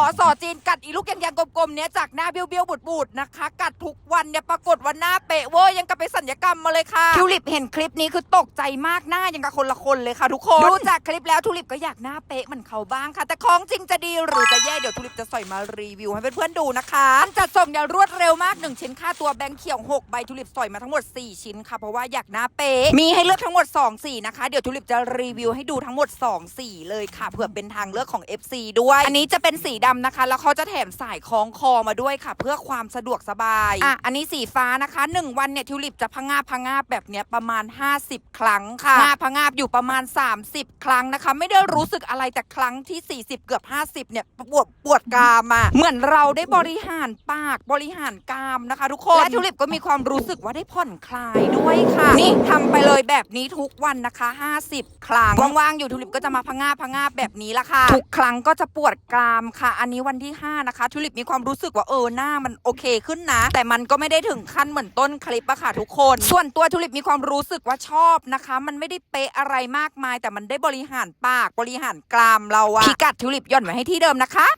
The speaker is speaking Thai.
อสอจีนกัดอีลูกยังยังๆกลมๆเนี้ยจากหน้าเบี้ยวเบี้ยวๆบูดๆนะคะ กัดทุกวันเนี่ยปรากฏว่าหน้าเป๊ะเวอร์ยังกับไปสัญญกรรมมาเลยค่ะทิวลิปเห็นคลิปนี้คือตกใจมากหน้ายังกับคนละคนเลยค่ะ ทุกคนดูจากคลิปแล้วทิวลิปก็อยากหน้าเป๊ะเหมือนเขาบ้างค่ะ แต่ของจริงจะดีหรือจะแย่เดี๋ยวทิวลิปจะใส่มารีวิวให้เพื่อนๆดูนะคะการจัดส่งเนี่ยรวดเร็วมากหนึ่งชิ้นค่าตัวแบงค์เขียวหกใบทิวลิปสอยมาทั้งหมด 4 ชิ้นค่ะเพราะว่าอยากหน้าเป๊ะมีให้เลือกทั้งหมด2สีนะคะเดี๋ยวทิวลิปจะรีวิวให้ดูทั้งหมด2สีเลยค่ะเผื่อเป็นทางเลือกของ FC ด้วยอันนี้จะเป็นสีดำนะคะ แล้วเขาจะแถมสายคล้องคอมาด้วยค่ะ เพื่อความสะดวกสบายอะอันนี้สีฟ้านะคะ 1 วันเนี่ยทิวลิปจะพะงาบพะงาบแบบเนี้ยประมาณ 50 ครั้งค่ะงาบพะงาบอยู่ประมาณ 30 ครั้งนะคะ ไม่ได้รู้สึกอะไรแต่ครั้งที่ 40 เกือบ 50เนี่ยปวดปวดกรามอะเหมือนเราได้บริหารปากบริหารกรามนะคะ ทุกคนและทิวลิปก็มีความรู้สึกว่าได้ผ่อนคลายด้วยค่ะ นี่ทำไปเลยแบบนี้ทุกวันนะคะ 50 ครั้งว่างๆอยู่ทิวลิปก็จะมาพะงาบพะงาบแบบนี้ละค่ะทุกครั้งก็จะปวดกรามค่ะอันนี้วันที่ 5 นะคะทิวลิปมีความรู้สึกว่าเออหน้ามันโอเคขึ้นนะ แต่มันก็ไม่ได้ถึงขั้นเหมือนต้นคลิปอะค่ะทุกคน ส่วนตัวทิวลิปมีความรู้สึกว่าชอบนะคะ มันไม่ได้เป๊ะอะไรมากมาย แต่มันได้บริหารปากบริหารกรามเราอะพิกัดทิวลิปย่อนไว้ให้ที่เดิมนะคะ